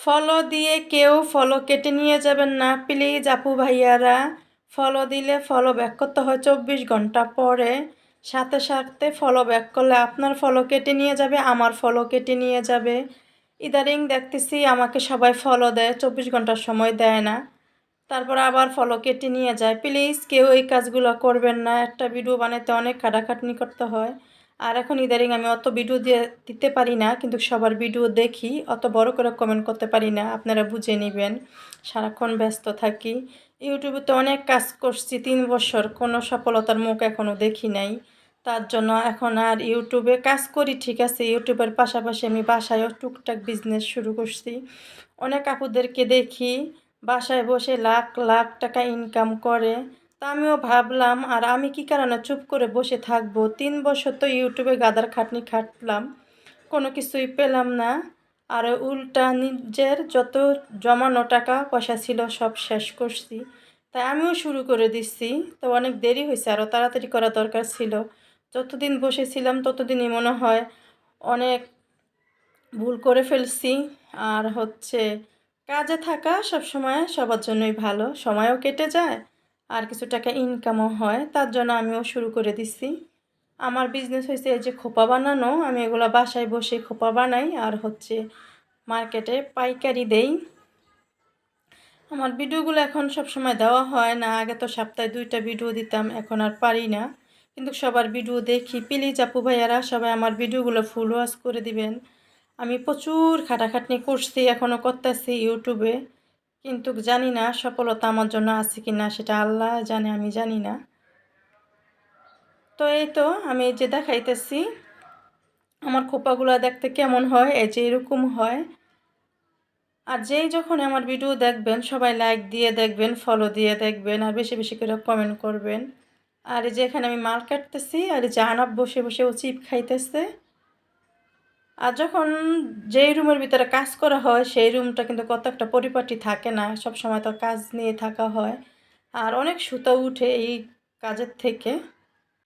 Follow দিয়ে কেউ follow কেটে নিয়ে যাবেন না, প্লিজ আপু ভাইয়ারা। ফলো দিলে ফলো ব্যাক করতে হয় চব্বিশ ঘণ্টা পরে। সাথে সাথে ফলো ব্যাক করলে আপনার ফলো কেটে নিয়ে যাবে, আমার ফলো কেটে নিয়ে যাবে। ইদারিং দেখতেছি আমাকে সবাই ফলো দেয়, চব্বিশ ঘণ্টার সময় দেয় না। তারপর আবার ফলো কেটে নিয়ে যায়। প্লিজ কেউ এই কাজগুলো করবেন না, একটা ভিডিও বানাতে অনেক খাটাখাটনি করতে হয়। আর এখন ইদারিং আমি অত ভিডিও দিয়ে দিতে পারি না, কিন্তু সবার ভিডিও দেখি, অত বড় করে কমেন্ট করতে পারি না, আপনারা বুঝে নেবেন। সারাক্ষণ ব্যস্ত থাকি। ইউটিউবে তো অনেক কাজ করছি, তিন বছর, কোনো সফলতার মুখ এখনও দেখি নাই। তার জন্য এখন আর ইউটিউবে কাজ করি, ঠিক আছে ইউটিউবের পাশাপাশি আমি বাসায়ও টুকটাক বিজনেস শুরু করছি। অনেক আপুদেরকে দেখি, বাসায় বসে লাখ লাখ টাকা ইনকাম করে। তা আমিও ভাবলাম, আর আমি কি কারণে চুপ করে বসে থাকব? তিন বছর তো ইউটিউবে গাদার খাটনি খাটলাম, কোনো কিছুই পেলাম না। আর উল্টা নিজের যত জমানো টাকা পয়সা ছিল সব শেষ করছি। তাই আমিও শুরু করে দিচ্ছি। তো অনেক দেরি হয়েছে আরও তাড়াতাড়ি করা দরকার ছিল। যতদিন বসেছিলাম ততদিনই মনে হয় অনেক ভুল করে ফেলছি। আর হচ্ছে, কাজে থাকা সবসময় সবার জন্যই ভালো। সময়ও কেটে যায় আর কিছু টাকা ইনকামও হয়, তার জন্য আমিও শুরু করে দিছি। আমার বিজনেস হয়েছে এই যে খোপা বানানো, আমি এগুলো বাসায় বসে খোপা বানাই আর হচ্ছে মার্কেটে পাইকারি দেই। আমার ভিডিওগুলো এখন সব সময় দেওয়া হয় না, আগে তো সপ্তাহে দুইটা ভিডিও দিতাম, এখন আর পারি না। কিন্তু সবার ভিডিও দেখি। প্লিজ আপু ভাইয়ারা, সবাই আমার ভিডিওগুলো ফুল ওয়াশ করে দিবেন। আমি প্রচুর খাটাখাটনি করছি এখনও করতেছি ইউটিউবে। কিন্তু জানি না সফলতা আমার জন্য আছে কি না সেটা আল্লাহ জানে, আমি জানি না। তো এই তো আমি যে দেখাইতেছি, আমার খোপাগুলো দেখতে কেমন হয়, এই যে এরকম হয়। আর যেই যখন আমার ভিডিও দেখবেন, সবাই লাইক দিয়ে দেখবেন ফলো দিয়ে দেখবেন, আর বেশি বেশি করে কমেন্ট করবেন। আর এই যে এখানে আমি মাল কাটতেছি, আর এই যে বসে বসে ও চিপ খাইতেছে। আর যখন যেই রুমের ভিতরে কাজ করা হয়, সেই রুমটা কিন্তু কত একটা পরিপাটি থাকে না সব সময় তো কাজ নিয়ে থাকা হয়। আর অনেক সুতো উঠে এই কাজের থেকে।